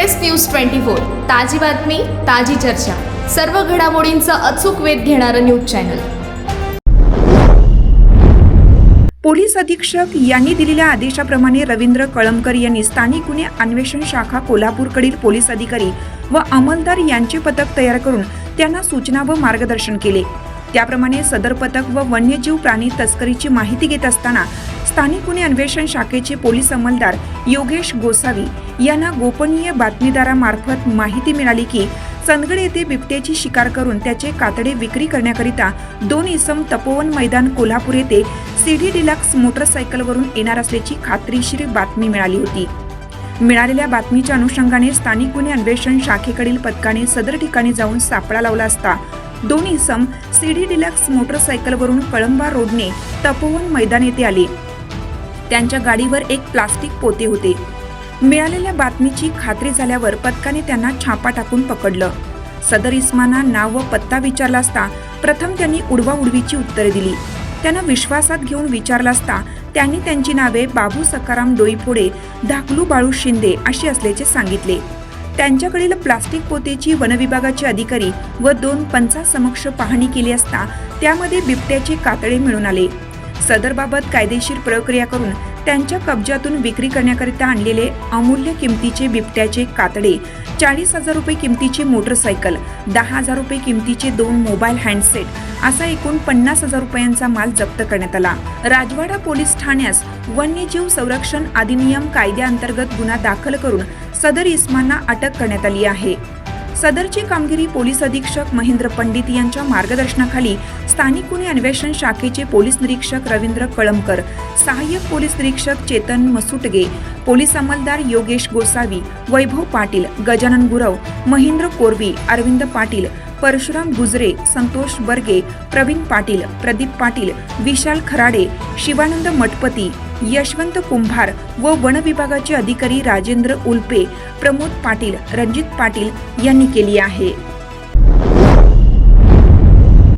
Express news twenty four ताजी बातमी ताजी चर्चा. सर्व घडामोडींचा अचूक वेध घेणारं न्यूज चॅनल. पोलीस अधीक्षक यांनी दिलेल्या आदेशाप्रमाणे रवींद्र कळमकर यांनी स्थानिक गुन्हे अन्वेषण शाखा कोल्हापूरकडील पोलीस अधिकारी व अंमलदार यांचे पथक तयार करून त्यांना सूचना व मार्गदर्शन केले. त्याप्रमाणे सदर पथक व वन्यजीव प्राणी तस्करीची माहिती घेत असताना स्थानिक गुन्हे अन्वेषण शाखेचे पोलीस अंमलदार योगेश गोसावी यांना गोपनीय बातमीदारामार्फत माहिती मिळाली की चंदगड येथे बिबट्याची शिकार करून त्याचे कातडे विक्री करण्याकरिता दोन इसम तपोवन मैदान कोल्हापूर येथे सीडी डिलक्स मोटरसायकलवरून येणार असल्याची खात्रीशीर बातमी मिळाली होती. मिळालेल्या बातमीच्या अनुषंगाने स्थानिक गुन्हे अन्वेषण शाखेकडील पथकाने सदर ठिकाणी जाऊन सापळा लावला असता दोन इसम सीडी डिलक्स मोटरसायकलवरून कळंबा रोडने तपोवन मैदान येथे आले. त्यांच्या गाडीवर एक प्लास्टिक पोते होते. मिळालेल्या बातमीची खात्री झाल्यावर पथकाने त्यांना छापा टाकून पकडलं. सदर इस्माना नाव व पत्ता विचारला असता प्रथम त्यांनी उडवाउडवीची उत्तरे दिली. त्यांना विश्वासात घेऊन विचारला असता त्यांनी त्यांची नावे बाबू सकाराम डोईफोडे धाकलू बाळू शिंदे अशी असल्याचे सांगितले. त्यांच्याकडील प्लास्टिक पोतेची वनविभागाचे अधिकारी व दोन पंचासमक्ष पाहणी केली असता त्यामध्ये बिबट्याचे कातळे मिळून आले. सदरबाबत कायदेशीर प्रक्रिया करून त्यांच्या कब्जातून विक्री करण्याकरिता आणलेले अमूल्य किमतीचे बिबट्याचे कातडे चाळीस हजार रुपये किमतीची मोटरसायकल दहा हजार रुपये किमतीचे दोन मोबाईल हँडसेट असा एकूण पन्नास हजार रुपयांचा माल जप्त करण्यात आला. राजवाडा पोलीस ठाण्यास वन्यजीव संरक्षण अधिनियम कायद्याअंतर्गत गुन्हा दाखल करून सदर इस्मांना अटक करण्यात आली आहे. सदरची कामगिरी पोलीस अधीक्षक महेंद्र पंडित यांच्या मार्गदर्शनाखाली स्थानिक गुन्हे अन्वेषण शाखेचे पोलीस निरीक्षक रवींद्र कळमकर सहाय्यक पोलीस निरीक्षक चेतन मसुटगे पोलीस अंमलदार योगेश गोसावी वैभव पाटील गजानन गुरव महेंद्र कोरवी अरविंद पाटील परशुराम गुजरे संतोष बर्गे प्रवीण पाटील प्रदीप पाटील विशाल खराडे शिवानंद मठपती यशवंत कुंभार व वन विभागाचे अधिकारी राजेंद्र उल्पे प्रमोद पाटील रणजित पाटील यांनी केली आहे.